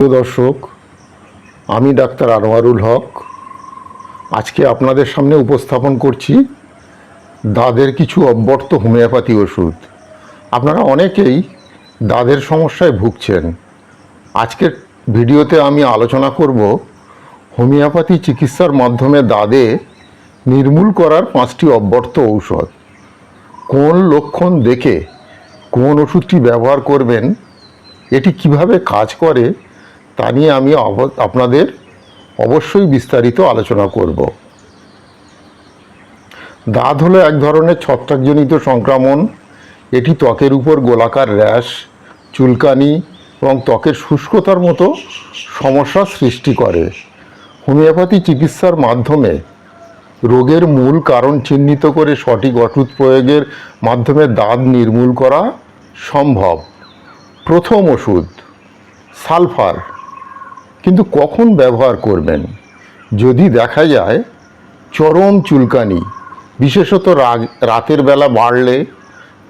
প্রিয় দর্শক, আমি ডাক্তার আনোয়ারুল হক। আজকে আপনাদের সামনে উপস্থাপন করছি দাদের কিছু অব্যর্থ হোমিওপ্যাথি ওষুধ। আপনারা অনেকেই দাদের সমস্যায় ভুগছেন। আজকের ভিডিওতে আমি আলোচনা করব হোমিওপ্যাথি চিকিৎসার মাধ্যমে দাদে নির্মূল করার পাঁচটি অব্যর্থ ঔষধ। কোন লক্ষণ দেখে কোন ওষুধটি ব্যবহার করবেন, এটি কীভাবে কাজ করে তা নিয়ে আমি আপনাদের অবশ্যই বিস্তারিত আলোচনা করব। দাঁত হলো এক ধরনের ছত্রাকজনিত সংক্রমণ। এটি ত্বকের উপর গোলাকার র্যাশ, চুলকানি এবং ত্বকের শুষ্কতার মতো সমস্যা সৃষ্টি করে। হোমিওপ্যাথি চিকিৎসার মাধ্যমে রোগের মূল কারণ চিহ্নিত করে সঠিক ওষুধ প্রয়োগের মাধ্যমে দাঁত নির্মূল করা সম্ভব। প্রথম ওষুধ, সালফার। কিন্তু কখন ব্যবহার করবেন? যদি দেখা যায় চরম চুলকানি, বিশেষত রাগ, রাতের বেলা বাড়লে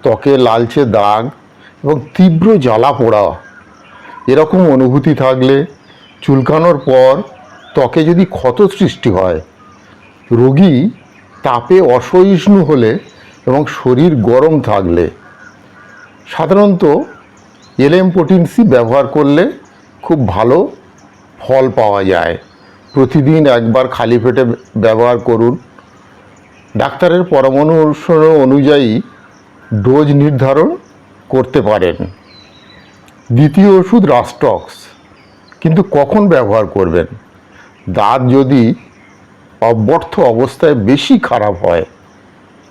ত্বকে লালচে দাগ এবং তীব্র জ্বালা পোড়া, এরকম অনুভূতি থাকলে চুলকানোর পর ত্বকে যদি ক্ষত সৃষ্টি হয়, রোগী তাপে অসহিষ্ণু হলে এবং শরীর গরম থাকলে, সাধারণত এলএম পোটিনসি ব্যবহার করলে খুব ভালো ফল পাওয়া যায়। প্রতিদিন একবার খালি পেটে ব্যবহার করুন। ডাক্তারের পরামর্শ অনুযায়ী ডোজ নির্ধারণ করতে পারেন। দ্বিতীয় ওষুধ রাস্টক্স কিন্তু কখন ব্যবহার করবেন? দাঁত যদি অব্যর্থ অবস্থায় বেশি খারাপ হয়,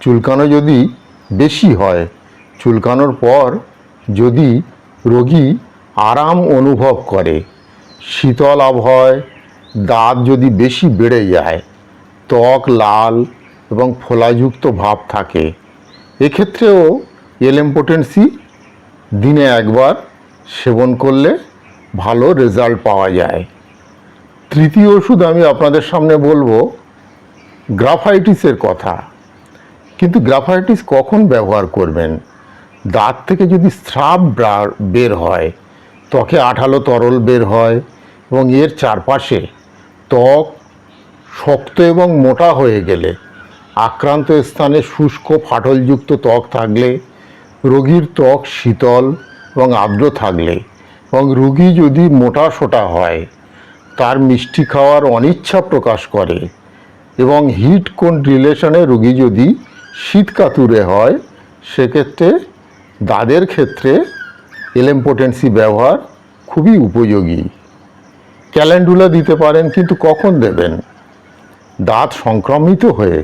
চুলকানো যদি বেশি হয়, চুলকানোর পর যদি রোগী আরাম অনুভব করে শীতল আবহাওয়ায় দাঁত যদি বেশি বেড়ে যায়, ত্বক লাল এবং ফোলাযুক্ত ভাব থাকে। এক্ষেত্রেও এলএমপোটেন্সি দিনে একবার সেবন করলে ভালো রেজাল্ট পাওয়া যায়। তৃতীয় ওষুধ আমি আপনাদের সামনে বলব, গ্রাফাইটিসের কথা। কিন্তু গ্রাফাইটিস কখন ব্যবহার করবেন? দাঁত থেকে যদি স্রাব বের হয়, ত্বকে আঠালো তরল বের হয় এবং এর চারপাশে ত্বক শক্ত এবং মোটা হয়ে গেলে আক্রান্ত স্থানে শুষ্ক ফাটলযুক্ত ত্বক থাকলে, রোগীর ত্বক শীতল এবং আর্দ্র থাকলে এবং রোগী যদি মোটা সোটা হয়, তার মিষ্টি খাওয়ার অনিচ্ছা প্রকাশ করে এবং হিট কোন রিলেশনে রোগী যদি শীতকাতুরে হয়, সেক্ষেত্রে দাদের ক্ষেত্রে এলেমপোটেন্সি ব্যবহার খুবই উপযোগী। ক্যালেন্ডুলা দিতে পারেন, কিন্তু কখন দেবেন? দাঁত সংক্রমিত হয়ে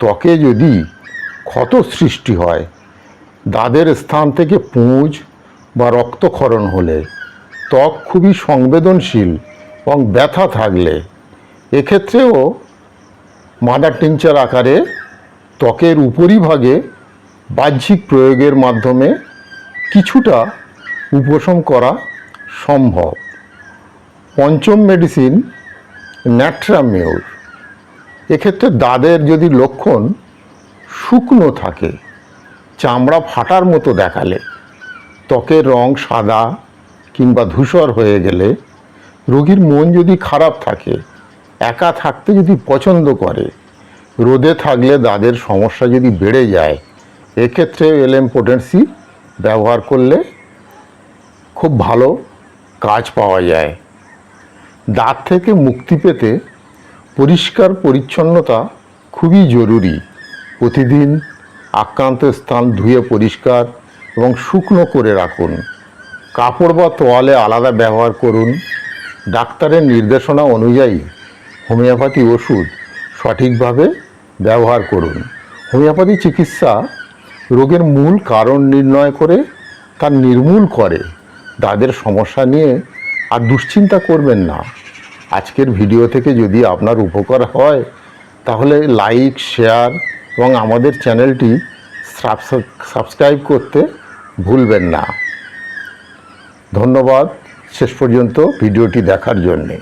ত্বকে যদি ক্ষত সৃষ্টি হয়, দাঁতের স্থান থেকে পুঁজ বা রক্তক্ষরণ হলে ত্বক খুবই সংবেদনশীল এবং ব্যথা থাকলে এক্ষেত্রেও মাদার টিংচার আকারে ত্বকের উপরিভাগে বাহ্যিক প্রয়োগের মাধ্যমে কিছুটা উপশম করা সম্ভব। পঞ্চম মেডিসিন ন্যাট্রামিউর এক্ষেত্রে দাদের যদি লক্ষণ শুকনো থাকে, চামড়া ফাটার মতো দেখালে, ত্বকের রং সাদা কিংবা ধূসর হয়ে গেলে, রোগীর মন যদি খারাপ থাকে, একা থাকতে যদি পছন্দ করে, রোদে থাকলে দাদের সমস্যা যদি বেড়ে যায়, এক্ষেত্রে এলএম পোটেন্সি ব্যবহার করলে খুব ভালো কাজ পাওয়া যায়। দাঁত থেকে মুক্তি পেতে পরিষ্কার পরিচ্ছন্নতা খুবই জরুরি। প্রতিদিন আক্রান্ত স্থান ধুয়ে পরিষ্কার এবং শুকনো করে রাখুন। কাপড় বা তোয়ালে আলাদা ব্যবহার করুন। ডাক্তারের নির্দেশনা অনুযায়ী হোমিওপ্যাথি ওষুধ সঠিকভাবে ব্যবহার করুন। হোমিওপ্যাথি চিকিৎসা রোগের মূল কারণ নির্ণয় করে, তা নির্মূল করে। দাদের সমস্যা নিয়ে আর দুশ্চিন্তা করবেন না। আজকের ভিডিও থেকে যদি আপনার উপকার হয়, তাহলে লাইক শেয়ার এবং আমাদের চ্যানেলটি সাবস্ক্রাইব করতে ভুলবেন না। ধন্যবাদ শেষ পর্যন্ত ভিডিওটি দেখার জন্যে।